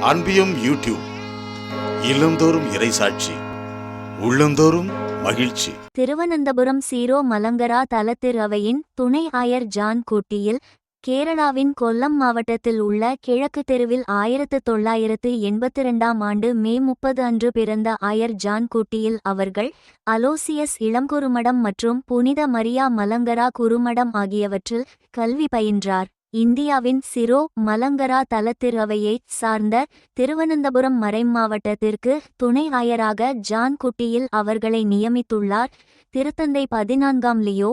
அன்பியும் YouTube இல்லந்தோறும் இறைசாட்சி உள்ளந்தோறும் மகிழ்ச்சி. திருவனந்தபுரம் சீரோ மலங்கரா தலத்திருவையின் துணை ஆயர் ஜான் கூட்டியில் கேரளாவின் கொல்லம் மாவட்டத்தில் உள்ள கிழக்கு தெருவில் ஆயிரத்து தொள்ளாயிரத்து எண்பத்தி ரெண்டாம் ஆண்டு மே முப்பது அன்று பிறந்த ஆயர் ஜான் கூட்டியில் அவர்கள் அலோசியஸ் இளங்குருமடம் மற்றும் புனித மரியா மலங்கரா குருமடம் ஆகியவற்றில் கல்வி பயின்றார். இந்தியாவின் சிரோ மலங்கரா தலத்திருவையைச் சார்ந்த திருவனந்தபுரம் மறைமாவட்டத்திற்கு துணை ஆயராக ஜான் குட்டியில் அவர்களை நியமித்துள்ளார். திருத்தந்தை பதினான்காம் லியோ.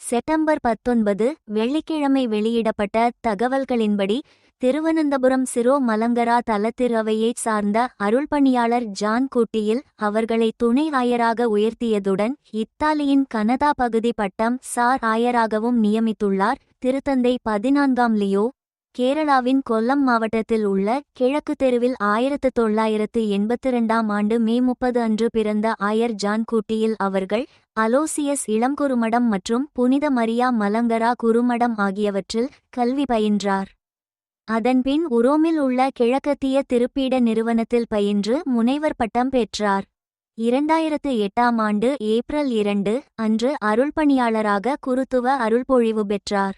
செப்டம்பர் பத்தொன்பது வெள்ளிக்கிழமை வெளியிடப்பட்ட தகவல்களின்படி திருவனந்தபுரம் சிரோ மலங்கரா தலத்திரவையைச் சார்ந்த அருள்பணியாளர் ஜான் கூட்டியில் அவர்களை துணை ஆயராக உயர்த்தியதுடன் இத்தாலியின் கனதா பகுதி பட்டம் சார் ஆயராகவும் நியமித்துள்ளார். திருத்தந்தை பதினான்காம் லியோ கேரளாவின் கொல்லம் மாவட்டத்தில் உள்ள கிழக்கு தெருவில் ஆயிரத்து தொள்ளாயிரத்து எண்பத்தி ரெண்டாம் ஆண்டு மே முப்பது அன்று பிறந்த ஆயர் ஜான் கூட்டியில் அவர்கள் அலோசியஸ் இளங்குருமடம் மற்றும் புனித மரியா மலங்கரா குருமடம் ஆகியவற்றில் கல்வி பயின்றார். அதன்பின் உரோமில் உள்ள கிழக்கத்திய திருப்பீட நிறுவனத்தில் பயின்று முனைவர் பட்டம் பெற்றார். இரண்டாயிரத்து எட்டாம் ஆண்டு ஏப்ரல் இரண்டு அன்று அருள்பணியாளராக குருத்துவ அருள்பொழிவு பெற்றார்.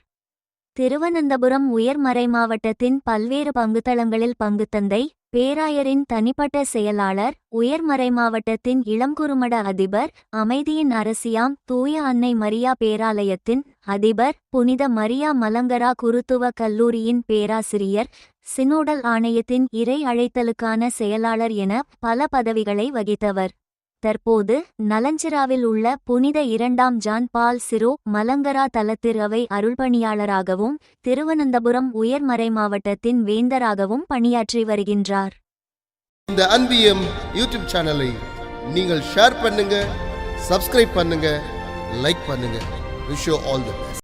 திருவனந்தபுரம் உயர்மறை மாவட்டத்தின் பல்வேறு பங்குத்தளங்களில் பங்குத்தந்தை பேராயரின் தனிப்பட்ட செயலாளர் உயர்மறை மாவட்டத்தின் இளங்குறுமட அதிபர் அமைதியின் அரசியாம் தூய அன்னை மரியா பேராலயத்தின் அதிபர் புனித மரியா மலங்கரா குருத்துவ கல்லூரியின் பேராசிரியர் சினோடல் ஆணையத்தின் இறை அழைத்தலுக்கான செயலாளர் என பல பதவிகளை வகித்தவர். தற்போது நலஞ்சிராவில் உள்ள புனித இரண்டாம் ஜான் பால் சிரோ மலங்கரா தலத்திரவை அருள்பணியாளராகவும் திருவனந்தபுரம் உயர்மறை மாவட்டத்தின் வேந்தராகவும் பணியாற்றி வருகின்றார். இந்த அன்பியம் யூடியூப் சேனலை நீங்கள் ஷேர் பண்ணுங்க சப்ஸ்கிரைப் பண்ணுங்க லைக் பண்ணுங்க. Wish all the